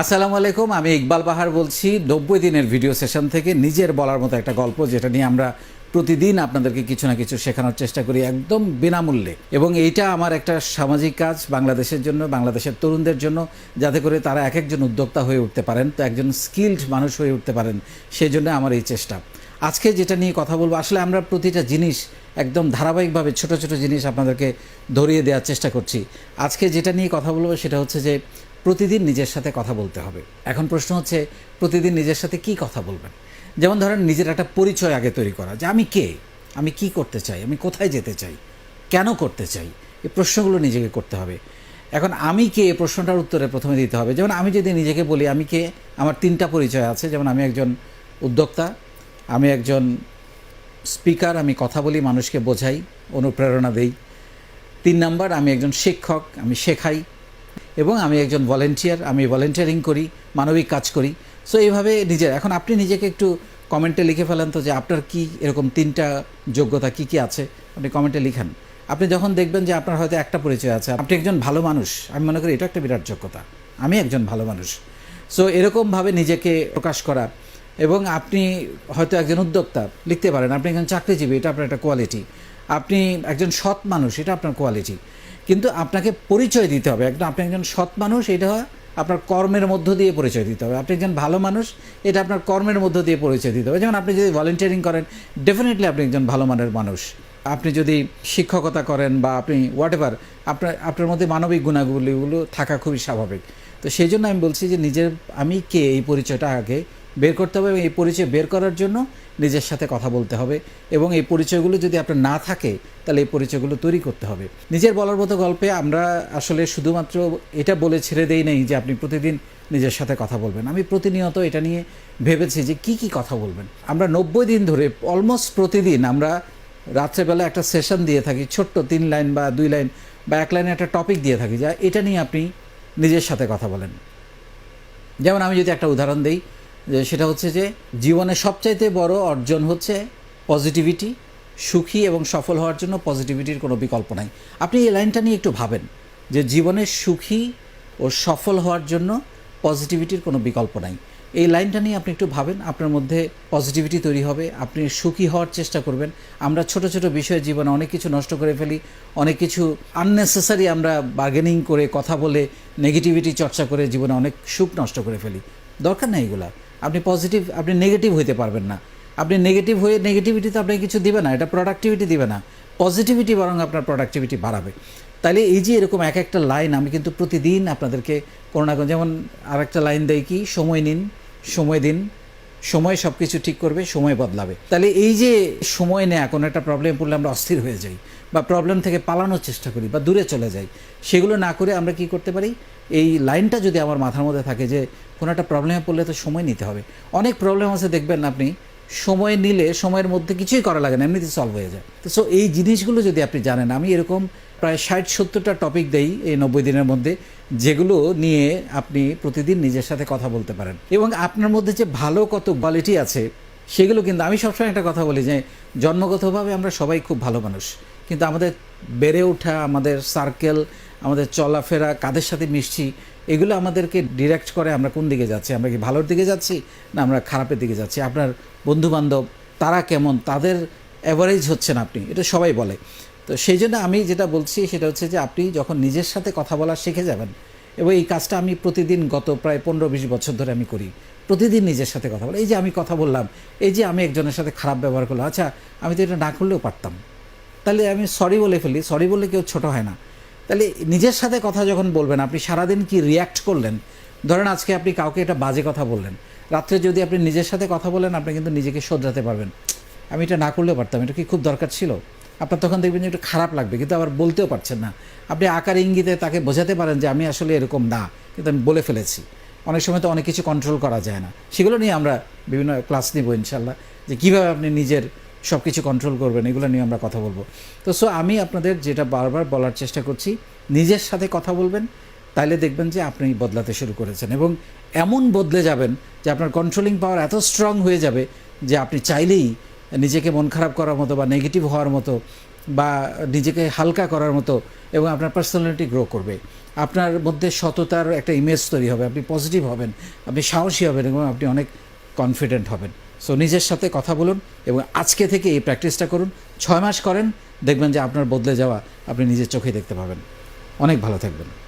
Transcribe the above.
আসসালামু আলাইকুম, আমি ইকবাল বাহার বলছি। নব্বই দিনের ভিডিও সেশন থেকে নিজের বলার মতো একটা গল্প, যেটা নিয়ে আমরা প্রতিদিন আপনাদেরকে কিছু না কিছু শেখানোর চেষ্টা করি একদম বিনামূল্যে। এবং এইটা আমার একটা সামাজিক কাজ বাংলাদেশের জন্য, বাংলাদেশের তরুণদের জন্য, যাতে করে তারা এক একজন উদ্যোক্তা হয়ে উঠতে পারেন, তো একজন স্কিল্ড মানুষ হয়ে উঠতে পারেন সেই জন্য আমার এই চেষ্টা। আজকে যেটা নিয়ে কথা বলব, আসলে আমরা প্রতিটা জিনিস একদম ধারাবাহিকভাবে ছোট ছোট জিনিস আপনাদেরকে ধরিয়ে দেওয়ার চেষ্টা করছি। আজকে যেটা নিয়ে কথা বলব সেটা হচ্ছে যে প্রতিদিন নিজের সাথে কথা বলতে হবে। এখন প্রশ্ন হচ্ছে, প্রতিদিন নিজের সাথে কি কথা বলবেন? যেমন ধরেন, নিজের একটা পরিচয় আগে তৈরি করা যে, আমি কে? আমি কি করতে চাই? আমি কোথায় যেতে চাই? কেন করতে চাই? এই প্রশ্নগুলো নিজেকে করতে হবে। এখন আমি কে? এই প্রশ্নটার উত্তরে প্রথমে দিতে হবে। যেমন আমি যদি নিজেকে বলি, আমি কে? আমার তিনটা পরিচয় আছে। যেমন আমি একজন উদ্যোক্তা, আমি একজন স্পিকার, আমি কথা বলি, মানুষকে বোঝাই, অনুপ্রেরণা দেই। তিন নাম্বার, আমি একজন শিক্ষক, আমি শেখাই। এবং আমি একজন ভলেন্টিয়ার আমি ভলেন্টিয়ারিং করি, মানবিক কাজ করি। সো এইভাবে নিজের, এখন আপনি নিজেকে একটু কমেন্টে লিখে ফেলেন তো যে আপনার কি এরকম তিনটা যোগ্যতা, কি কি আছে? আপনি কমেন্টে লিখেন। আপনি যখন দেখবেন যে আপনার হয়তো একটা পরিচয় আছে, আপনি একজন ভালো মানুষ, আমি মনে করি এটা একটা বিরাট যোগ্যতা। আমি একজন ভালো মানুষ। সো এরকমভাবে নিজেকে প্রকাশ করা এবং আপনি হয়তো একজন উদ্যোক্তা, লিখতে পারেন। আপনি একজন চাকরিজীবী, এটা আপনার একটা কোয়ালিটি আপনি একজন সৎ মানুষ, এটা আপনার কোয়ালিটি কিন্তু আপনাকে পরিচয় দিতে হবে। একদম আপনি একজন সৎ মানুষ, এটা আপনার কর্মের মধ্য দিয়ে পরিচয় দিতে হবে। আপনি একজন ভালো মানুষ, এটা আপনার কর্মের মধ্য দিয়ে পরিচয় দিতে হবে। যেমন আপনি যদি ভলেন্টিয়ারিং করেন ডেফিনেটলি আপনি একজন ভালো মানের মানুষ। আপনি যদি শিক্ষকতা করেন বা আপনি হোয়াট এভার আপনার আপনার মধ্যে মানবিক গুণাগুলিগুলো থাকা খুবই স্বাভাবিক। তো সেই জন্য আমি বলছি যে নিজের, আমি কে, এই পরিচয়টা আগে বের করতে হবে এবং এই পরিচয় বের করার জন্য নিজের সাথে কথা বলতে হবে এবং এই পরিচয়গুলো যদি আপনার না থাকে, তাহলে এই পরিচয়গুলো তৈরি করতে হবে। নিজের বলার মতো গল্পে আমরা আসলে শুধুমাত্র এটা বলে ছেড়ে দেই নেই যে আপনি প্রতিদিন নিজের সাথে কথা বলবেন। আমি প্রতিনিয়ত এটা নিয়ে ভেবেছি যে কি কি কথা বলবেন। আমরা নব্বই দিন ধরে অলমোস্ট প্রতিদিন আমরা রাত্রেবেলা একটা সেশন দিয়ে থাকি, ছোট্ট তিন লাইন বা দুই লাইন বা এক লাইনে একটা টপিক দিয়ে থাকি, যা এটা নিয়ে আপনি নিজের সাথে কথা বলেন। যেমন আমি যদি একটা উদাহরণ দিই সেটা হচ্ছে যে জীবনে সবচাইতে বড় অর্জন হচ্ছে পজিটিভিটি সুখী এবং সফল হওয়ার জন্য পজিটিভিটির কোনো বিকল্প নাই। আপনি এই লাইনটা নিয়ে একটু ভাবেন যে জীবনে সুখী ও সফল হওয়ার জন্য পজিটিভিটির কোনো বিকল্প নাই। এই লাইনটা নিয়ে আপনি একটু ভাবেন, আপনার মধ্যে পজিটিভিটি তৈরি হবে, আপনি সুখী হওয়ার চেষ্টা করবেন। আমরা ছোট ছোট বিষয়ে জীবনে অনেক কিছু নষ্ট করে ফেলি, অনেক কিছু আননেসেসারি আমরা বার্গেনিং করে, কথা বলে নেগেটিভিটি চর্চা করে জীবনে অনেক সুখ নষ্ট করে ফেলি। দরকার নেই এগুলা। আপনি পজিটিভ আপনি নেগেটিভ হইতে পারবেন না। আপনি নেগেটিভ হয়ে নেগেটিভিটি তো আপনাকে কিছু দিবে না, এটা প্রোডাক্টিভিটি দিবে না। পজিটিভিটি বরং আপনার প্রোডাক্টিভিটি বাড়াবে। তাহলে এই যে এরকম এক একটা লাইন আমি কিন্তু প্রতিদিন আপনাদেরকে কোনো না কোনো, যেমন আর একটা লাইন দেয় কি, সময় নিন, সময় দিন। সময় সব কিছু ঠিক করবে, সময় বদলাবে। তাহলে এই যে সময় নেয়া, কোনো একটা প্রবলেম পড়লে আমরা অস্থির হয়ে যাই বা প্রবলেম থেকে পালানোর চেষ্টা করি বা দূরে চলে যাই, সেগুলো না করে আমরা কি করতে পারি? এই লাইনটা যদি আমার মাথার মধ্যে থাকে যে কোনো একটা প্রবলেমে পড়লে তো সময় নিতে হবে। অনেক প্রবলেম আছে, দেখবেন আপনি সময় নিলে সময়ের মধ্যে কিছুই করা লাগে না, এমনিতে সলভ হয়ে যায়। তো সো এই জিনিসগুলো যদি আপনি জানেন, আমি এরকম প্রায় ষাট সত্তরটা টপিক দেই এই নব্বই দিনের মধ্যে, যেগুলো নিয়ে আপনি প্রতিদিন নিজের সাথে কথা বলতে পারেন। এবং আপনার মধ্যে যে ভালো কত কোয়ালিটি আছে, সেগুলো কিন্তু আমি সবসময় একটা কথা বলি যে, জন্মগতভাবে আমরা সবাই খুব ভালো মানুষ। কিন্তু আমাদের বেড়ে ওঠা, আমাদের সার্কেল আমাদের চলাফেরা কাদের সাথে মিশছি এগুলো আমাদেরকে ডিরেক্ট করে আমরা কোন দিকে যাচ্ছি? আমরা কি ভালোর দিকে যাচ্ছি? না আমরা খারাপের দিকে যাচ্ছি? আপনার বন্ধুবান্ধব, তারা কেমন? তাদের অ্যাভারেজ হচ্ছেন আপনি। এটা সবাই বলে। তো সেই জন্য আমি যেটা বলছি, সেটা হচ্ছে যে আপনি যখন নিজের সাথে কথা বলা শিখে যাবেন, এবং এই কাজটা আমি প্রতিদিন গত প্রায় পনেরো বিশ বছর ধরে আমি করি, প্রতিদিন নিজের সাথে কথা বলা। এই যে আমি কথা বললাম, এই যে আমি একজনের সাথে খারাপ ব্যবহার করলাম আচ্ছা আমি তো এটা না করলেও পারতাম। তাহলে আমি সরি বলে ফেলি। সরি বললে কেউ ছোট হয় না। তাহলে নিজের সাথে কথা যখন বলবেন, আপনি সারাদিন কি রিয়্যাক্ট করলেন? ধরেন আজকে আপনি কাউকে এটা বাজে কথা বললেন। রাত্রে যদি আপনি নিজের সাথে কথা বলেন, আপনি কিন্তু নিজেকে শোধরাতে পারবেন। আমি এটা না করলেও পারতাম, এটা কি খুব দরকার ছিল? আপনার তখন দেখবেন যে একটু খারাপ লাগবে, কিন্তু আবার বলতেও পারছেন না। আপনি আকার ইঙ্গিতে তাকে বোঝাতে পারেন যে, আমি আসলে এরকম না। কিন্তু আমি বলে ফেলেছি। অনেক সময় তো অনেক কিছু কন্ট্রোল করা যায় না। সেগুলো নিয়ে আমরা বিভিন্ন ক্লাস নিব ইনশাল্লাহ যে কীভাবে আপনি নিজের সব কিছু কন্ট্রোল করবেন, এগুলো নিয়ে আমরা কথা বলব। তো সো আমি আপনাদের যেটা বারবার বলার চেষ্টা করছি, নিজের সাথে কথা বলবেন, তাইলে দেখবেন যে আপনি বদলাতে শুরু করেছেন এবং এমন বদলে যাবেন যে আপনার কন্ট্রোলিং পাওয়ার এত স্ট্রং হয়ে যাবে যে আপনি চাইলেই নিজেকে মন খারাপ করার মতো বা নেগেটিভ হওয়ার মতো বা নিজেকে হালকা করার মতো এবং আপনার পার্সোনালিটি গ্রো করবে। আপনার মধ্যে সততার একটা ইমেজ তৈরি হবে, আপনি পজিটিভ হবেন, আপনি সাহসী হবেন এবং আপনি অনেক কনফিডেন্ট হবেন। সো নিজের সাথে কথা বলুন এবং আজকে থেকে এই প্র্যাকটিসটা করুন। ছয় মাস করেন, দেখবেন যে আপনার বদলে যাওয়া আপনি নিজের চোখে দেখতে পাবেন। অনেক ভালো থাকবেন।